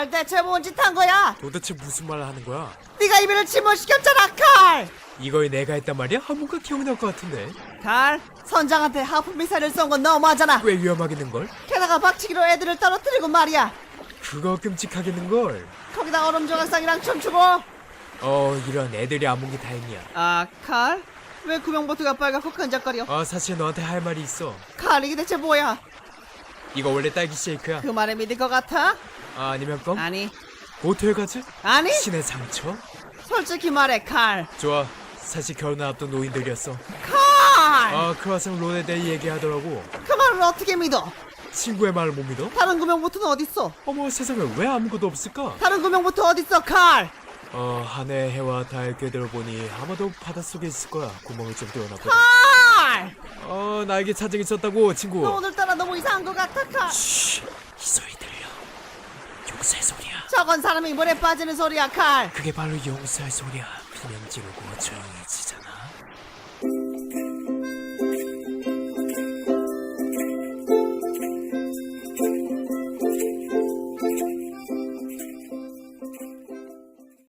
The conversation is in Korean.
칼 대체 뭔 짓 한 거야? 도대체 무슨 말을 하는 거야? 네가 이별을 침몰시켰잖아 칼! 이걸 내가 했단 말이야? 한 뭔가 기억이 날것 같은데 칼 선장한테 하프 미사일을 쏜건 너무하잖아 꽤 위험하겠는걸? 게다가 박치기로 애들을 떨어뜨리고 말이야 그거 끔찍하겠는걸? 거기다 얼음 조각상이랑 춤추고 어 이런 애들이 안 본 게 다행이야 아 칼? 왜 구명보트가 빨갛고 끈적거려? 아 사실 너한테 할 말이 있어 칼 이게 대체 뭐야? 이거 원래 딸기 쉐이크야 그 말에 믿을 것 같아? 아, 아니면 껌? 아니 모텔 가지? 아니 신의 상처? 솔직히 말해 칼 좋아 사실 결혼을 앞둔 노인들이었어 칼! 아 크와상 론에 대해 얘기하더라고 그 말을 어떻게 믿어? 친구의 말을 못 믿어? 다른 구명보트는 어딨어? 어머 세상에 왜 아무것도 없을까? 다른 구명보트 어딨어 칼? 어 하늘 해와 달 궤도를 보니 아마도 바닷속에 있을 거야 구멍을 좀 뚫어놔보자 칼! 어 나에게 사정이 있었다고 친구. 너 오늘따라 너무 이상한 것 같아 칼 쉬, 이 소리 들려. 용서의 소리야. 저건 사람이 물에 빠지는 소리야 칼. 그게 바로 용서의 소리야. 비명 지르고 조용해지잖아